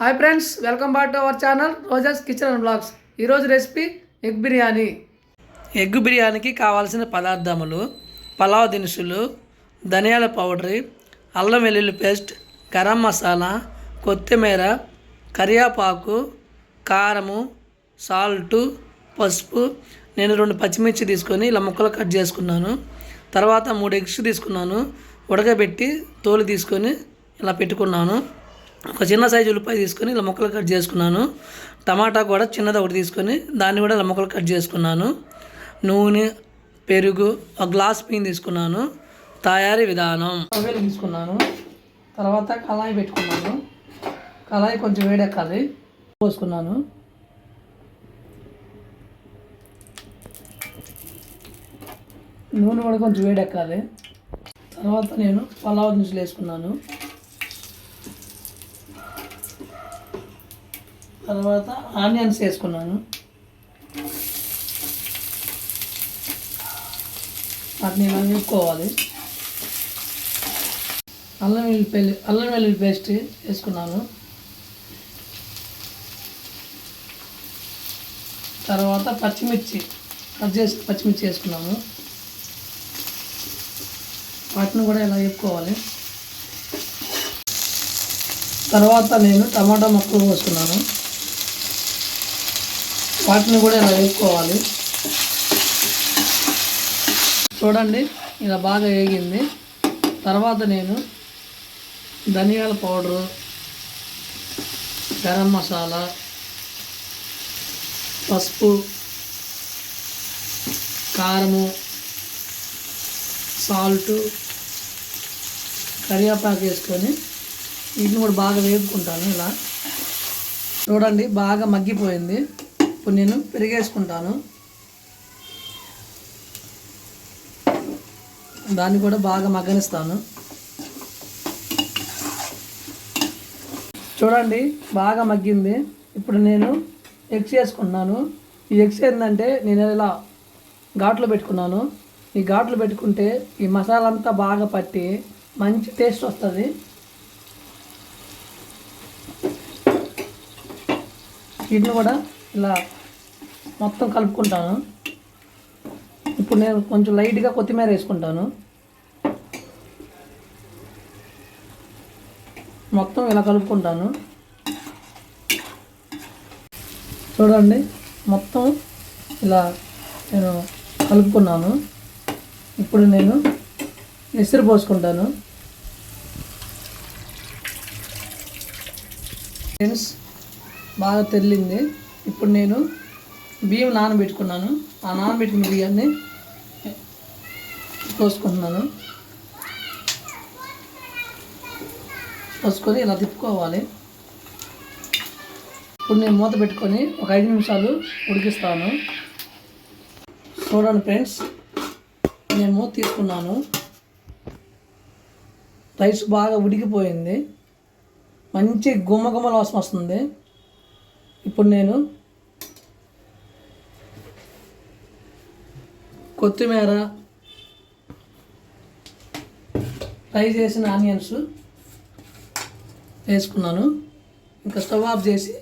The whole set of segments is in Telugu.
Hi friends welcome back to our channel Roja's kitchen and blogs ఈరోజు రెసిపీ ఎగ్ బిర్యానీ ఎగ్ బిర్యానీకి కావాల్సిన పదార్థములు పలావ్ దినుసులు ధనియాల పౌడర్ అల్లం వెల్లుల్లి పేస్ట్ గరం మసాలా కొత్తిమీర కరివేపాకు కారము సాల్టు పసుపు. నేను రెండు పచ్చిమిర్చి తీసుకొని ఇలా ముక్కలు కట్ చేసుకున్నాను. తర్వాత మూడు ఎగ్స్ తీసుకున్నాను. ఉడకబెట్టి తోలు తీసుకొని ఇలా పెట్టుకున్నాను. ఒక చిన్న సైజు ఉల్లిపాయ తీసుకొని ఇలా ముక్కలు కట్ చేసుకున్నాను. టమాటా కూడా చిన్నది ఒకటి తీసుకొని దాన్ని కూడా ఇలా ముక్కలు కట్ చేసుకున్నాను. నూనె పెరుగు ఒక గ్లాస్ పీన్ తీసుకున్నాను. తయారీ విధానం. రవ్వలు తీసుకున్నాను. తర్వాత కళాయి పెట్టుకున్నాను. కళాయి కొంచెం వేడెక్కాలి. పోసుకున్నాను. నూనె కూడా కొంచెం వేడెక్కాలి. తర్వాత నేను పలావ్ దినుసులు వేసుకున్నాను. తర్వాత ఆనియన్స్ వేసుకున్నాను. వాటిని ఇలా వేపుకోవాలి అల్లం వెల్లుల్లి అల్లం వెల్లుల్లి పేస్ట్ వేసుకున్నాను. తర్వాత పచ్చిమిర్చి కట్ చేసి పచ్చిమిర్చి వేసుకున్నాము వాటిని కూడా ఇలా వేపుకోవాలి తర్వాత నేను టమాటా ముక్కలు పోసుకున్నాను వాటిని కూడా ఇలా వేసుకోవాలి. చూడండి ఇలా బాగా వేగింది. తర్వాత నేను ధనియాల పౌడరు గరం మసాలా పసుపు కారము సాల్టు కరివేపాకు వేసుకొని వీటిని కూడా బాగా వేపుకుంటాను ఇలా. చూడండి బాగా మగ్గిపోయింది. ఇప్పుడు నేను పెరిగేసుకుంటాను. దాన్ని కూడా బాగా మగ్గనిస్తాను. చూడండి బాగా మగ్గింది. ఇప్పుడు నేను ఎగ్స్ వేసుకున్నాను ఈ ఎగ్స్ ఏంటంటే నేను ఇలా ఘాట్లో పెట్టుకున్నాను. ఈ ఘాట్లు పెట్టుకుంటే ఈ మసాలా అంతా బాగా పట్టి మంచి టేస్ట్ వస్తుంది. వీటిని కూడా ఇలా మొత్తం కలుపుకుంటాను. ఇప్పుడు నేను కొంచెం లైట్గా కొత్తిమీర వేసుకుంటాను. మొత్తం ఇలా కలుపుకుంటాను. చూడండి మొత్తం ఇలా నేను కలుపుకున్నాను. ఇప్పుడు నేను ఎసురు పోసుకుంటాను. ఫ్రెండ్స్ బాగా తెల్లింది. ఇప్పుడు నేను బియ్యం నానబెట్టుకున్నాను. ఆ నానబెట్టిన బియ్యాన్ని కోసుకుంటున్నాను కోసుకొని ఇలా తిప్పుకోవాలి. ఇప్పుడు నేను మూత పెట్టుకొని ఒక ఐదు నిమిషాలు ఉడికిస్తాను. చూడండి ఫ్రెండ్స్ నేను మూత తీసుకున్నాను. రైస్ బాగా ఉడికిపోయింది. మంచి గుమ్మ గుమ్మల వాసన వస్తుంది. ఇప్పుడు నేను కొత్తిమీర ఫ్రై చేసిన ఆనియన్స్ వేసుకున్నాను. ఇంకా స్టవ్ ఆఫ్ చేసి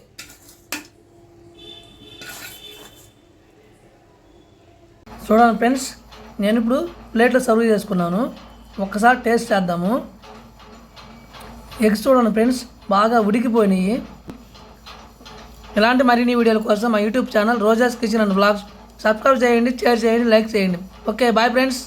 చూడండి ఫ్రెండ్స్ నేను ఇప్పుడు ప్లేట్లో సర్వ్ చేసుకున్నాను. ఒక్కసారి టేస్ట్ చేద్దాము. ఎగ్స్ చూడండి ఫ్రెండ్స్ బాగా ఉడికిపోయినాయి. ఇలాంటి మరిన్ని వీడియోల కోసం మా YouTube channel Roja's kitchen and blogs. Subscribe చేయండి షేర్ చేయండి లైక్ చేయండి. Okay bye friends.